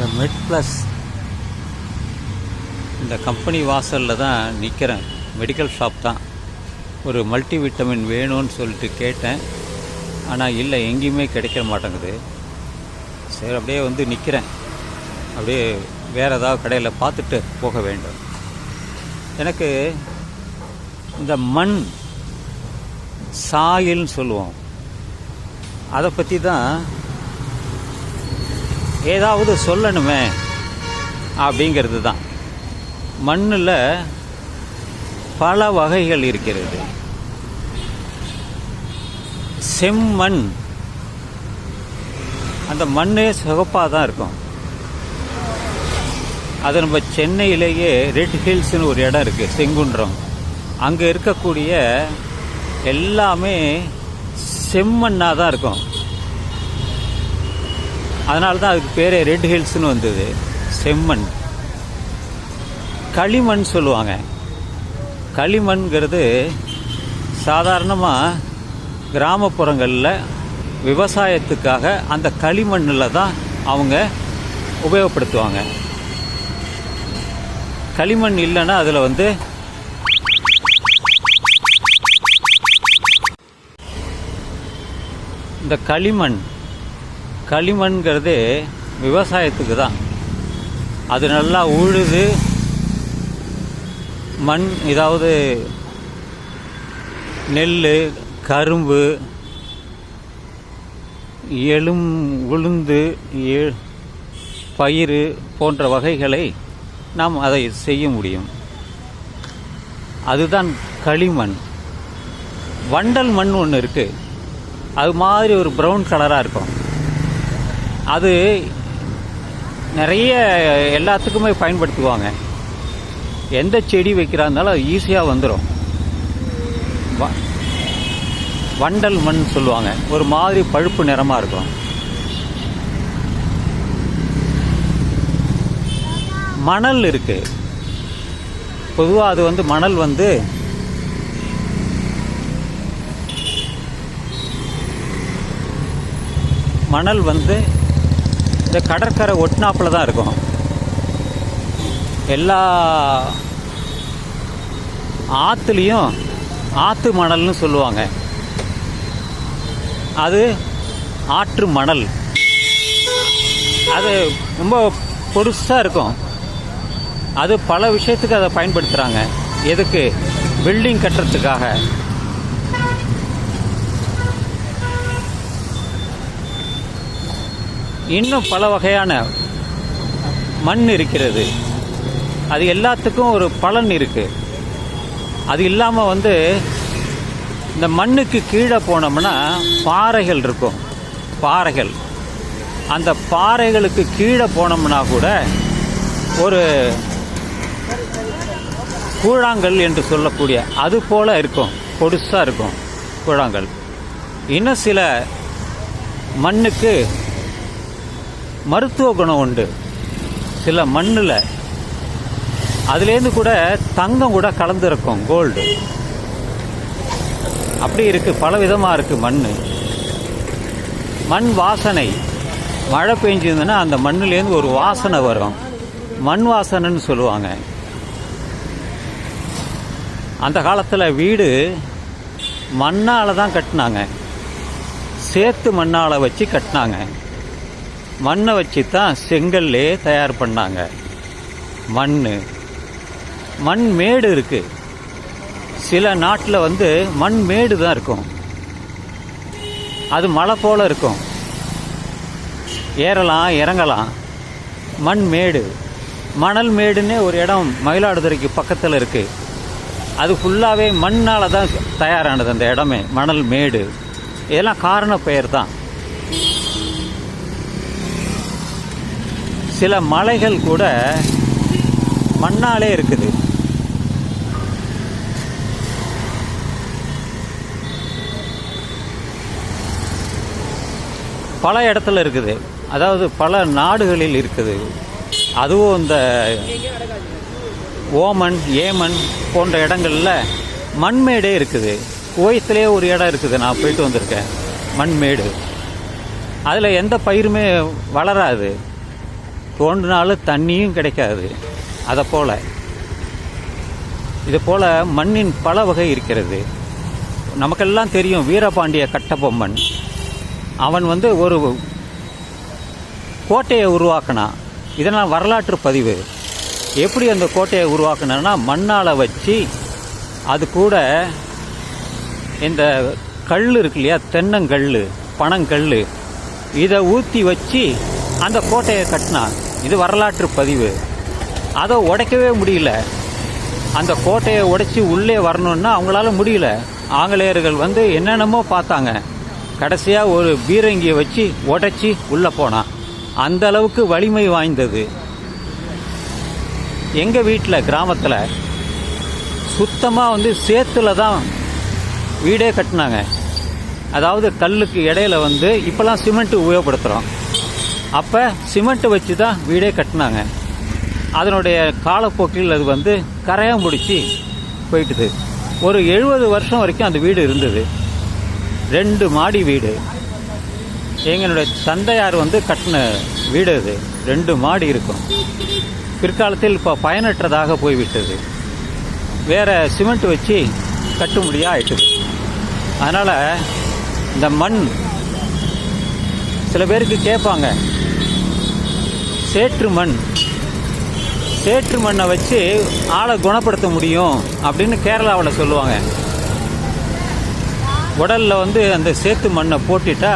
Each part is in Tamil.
இந்த மெட் ப்ளஸ் இந்த கம்பெனி வாசலில் தான் நிற்கிறேன் மெடிக்கல் ஷாப் தான். ஒரு மல்டி விட்டமின் வேணும்னு சொல்லிட்டு கேட்டேன். ஆனால் இல்லை எங்கேயுமே கிடைக்க மாட்டேங்குது. சரி அப்படியே வந்து நிற்கிறேன் அப்படியே வேறு ஏதாவது கடையில் பார்த்துட்டு போக வேண்டும். எனக்கு இந்த மண் சாயில்னு சொல்லுவோம். அதை பற்றி தான் ஏதாவது சொல்லணுமே அப்படிங்கிறது தான் மண்ணில் பல வகைகள் இருக்கிறது. செம்மண். அந்த மண்ணே சிகப்பாக தான் இருக்கும். அது நம்ம சென்னையிலேயே ரெட் ஹில்ஸ்னு ஒரு இடம் இருக்குது செங்குன்றம். அங்கே இருக்கக்கூடிய எல்லாமே செம்மண்ணாக தான் இருக்கும். அதனால தான் அதுக்கு பேரே ரெட் ஹில்ஸ்னு வந்தது. செம்மண். களிமண் சொல்லுவாங்க. களிமண்ங்கிறது சாதாரணமாக கிராமப்புறங்களில் விவசாயத்துக்காக அந்த களிமண்ணில் தான் அவங்க உபயோகப்படுத்துவாங்க. களிமண் இல்லைன்னா அதில் வந்து இந்த களிமண் களிமண்ங்கிறது விவசாயத்துக்கு தான். அது நல்லா உழுது மண் ஏதாவது நெல் கரும்பு எலும் உளுந்து எ- பயிறு போன்ற வகைகளை நாம் அதை செய்ய முடியும். அதுதான் களிமண். வண்டல் மண் ஒன்று இருக்குது அது மாதிரி ஒரு ப்ரௌன் கலராக இருக்கும். அது நிறைய எல்லாத்துக்குமே பயன்படுத்துவாங்க. எந்த செடி வைக்கிறா இருந்தாலும் அது ஈஸியாக வந்துடும் வ- வண்டல் மண் சொல்லுவாங்க. ஒரு மாதிரி பழுப்பு நிறமாக இருக்கும். மணல் இருக்கு. பொதுவாக அது வந்து மணல் வந்து மணல் வந்து இந்த கடற்கரை ஒட்டினாப்பில் தான் இருக்கும். எல்லா ஆற்றுலேயும் ஆற்று மணல்னு சொல்லுவாங்க. அது ஆற்று மணல். அது ரொம்ப பொருசாக இருக்கும். அது பல விஷயத்துக்கு அதை பயன்படுத்துகிறாங்க எதுக்கு? பில்டிங் கட்டுறதுக்காக. இன்னும் பல வகையான மண் இருக்கிறது. அது எல்லாத்துக்கும் ஒரு பலன் இருக்குது அது இல்லாமல் வந்து இந்த மண்ணுக்கு கீழே போனோம்னா பாறைகள் இருக்கும். பாறைகள். அந்த பாறைகளுக்கு கீழே போனோம்னா கூட ஒரு கூழாங்கல் என்று சொல்லக்கூடிய அது போல் இருக்கும். பொடுசாக இருக்கும் கூழாங்கல். இன்னும் சில மண்ணுக்கு மருத்துவ குணம் உண்டு. சில மண்ணில். அதுலேருந்து கூட தங்கம் கூட கலந்துருக்கும் கோல்டு அப்படி இருக்குது பல விதமாக இருக்குது மண் மண் வாசனை. மழை பெஞ்சிருந்ததுன்னா அந்த மண்ணுலேருந்து ஒரு வாசனை வரும். மண் வாசனைன்னு சொல்லுவாங்க. அந்த காலத்தில் வீடு மண்ணால் தான் கட்டினாங்க. சேர்த்து மண்ணால் வச்சு கட்டினாங்க. மண்ணை வச்சு தான் செங்கல்லே தயார் பண்ணாங்க. மண் மண் மேடு இருக்குது சில நாட்டில் வந்து மண் மேடு தான் இருக்கும். அது மலை போல் இருக்கும். ஏறலாம் இறங்கலாம். மண் மேடு. மணல் மேடுன்னே ஒரு இடம் மயிலாடுதுறைக்கு பக்கத்தில் இருக்குது அது ஃபுல்லாகவே மண்ணால் தான் தயாரானது அந்த இடமே. மணல் மேடு. இதெல்லாம் காரண பெயர் தான் சில மலைகள் கூட மண்ணாலே இருக்குது. பல இடத்துல இருக்குது. அதாவது பல நாடுகளில் இருக்குது. அதுவும் இந்த ஓமன் ஏமன் போன்ற இடங்கள்ல மண்மேடே இருக்குது. குவைத்திலே ஒரு இடம் இருக்குது. நான் போயிட்டு வந்திருக்கேன். மண்மேடு. அதில் எந்த பயிருமே வளராது. தோண்டினாலும் தண்ணியும் கிடைக்காது. அதை போல். இது போல் மண்ணின் பல வகை இருக்கிறது. நமக்கெல்லாம் தெரியும் வீரபாண்டிய கட்டபொம்மன். அவன் வந்து ஒரு கோட்டையை உருவாக்கினான் இதனால் வரலாற்று பதிவு. எப்படி அந்த கோட்டையை உருவாக்கினான்னா மண்ணால் வச்சு அது கூட இந்த கல் இருக்கு இல்லையா தென்னங்கல் பனங்கல் இதை ஊற்றி வச்சு அந்த கோட்டையை கட்டினான். இது வரலாற்று பதிவு. அதை உடைக்கவே முடியல. அந்த கோட்டையை உடைச்சி உள்ளே வரணும்னா அவங்களால முடியல. ஆங்கிலேயர்கள் வந்து என்னென்னமோ பார்த்தாங்க. கடைசியாக ஒரு பீரங்கியை வச்சு உடைச்சி உள்ளே போனான் அந்த அளவுக்கு வலிமை வாய்ந்தது. எங்கள் வீட்டில் கிராமத்தில் சுத்தமாக வந்து சேத்துல தான் வீடே கட்டினாங்க. அதாவது கல்லுக்கு இடையில வந்து இப்போல்லாம் சிமெண்ட் உபயோகப்படுத்துகிறோம் அப்போ சிமெண்ட்டை வச்சு தான் வீடே கட்டினாங்க. அதனுடைய காலப்போக்கில் அது வந்து கரையான் பிடிச்சி போயிட்டுது. ஒரு எழுபது வருஷம் வரைக்கும் அந்த வீடு இருந்தது. ரெண்டு மாடி வீடு. எங்களுடைய தந்தையார் வந்து கட்டின வீடு அது. ரெண்டு மாடி இருக்கும். பிற்காலத்தில் இப்போ பயனற்றதாக போய்விட்டது. வேறு சிமெண்ட் வச்சு கட்டும்படியாக ஆயிட்டுது. அதனால் இந்த மண் சில பேருக்கு கேட்பாங்க சேற்று மண். சேற்று மண்ணை வச்சு ஆளை குணப்படுத்த முடியும் அப்படின்னு கேரளாவில் சொல்லுவாங்க. உடலில் வந்து அந்த சேத்து மண்ணை போட்டுட்டா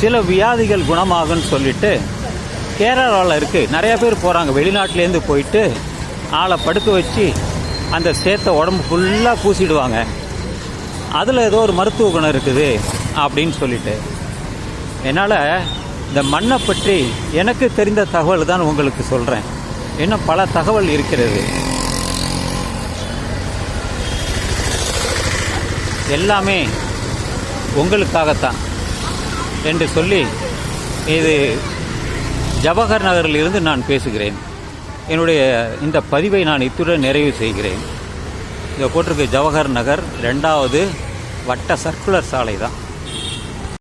சில வியாதிகள் குணமாகும்னு சொல்லிட்டு கேரளாவில் இருக்குது நிறையா பேர் போகிறாங்க வெளிநாட்டிலேருந்து போயிட்டு ஆளை படுக்க வச்சு அந்த சேத்தை உடம்பு ஃபுல்லாக பூசிடுவாங்க. அதில் ஏதோ ஒரு மருத்துவ குணம் இருக்குது அப்படின்னு சொல்லிட்டு. என்னால் இந்த மண்ணை பற்றி எனக்கு தெரிந்த தகவல் தான் உங்களுக்கு சொல்கிறேன் இன்னும் பல தகவல் இருக்கிறது. எல்லாமே உங்களுக்காகத்தான் என்று சொல்லி இது ஜவஹர் நகரிலிருந்து நான் பேசுகிறேன். என்னுடைய இந்த பதிவை நான் இத்துடன் நிறைவு செய்கிறேன். இதை போட்டிருக்கு ஜவஹர் நகர் ரெண்டாவது வட்ட சர்க்குலர் சாலை தான்.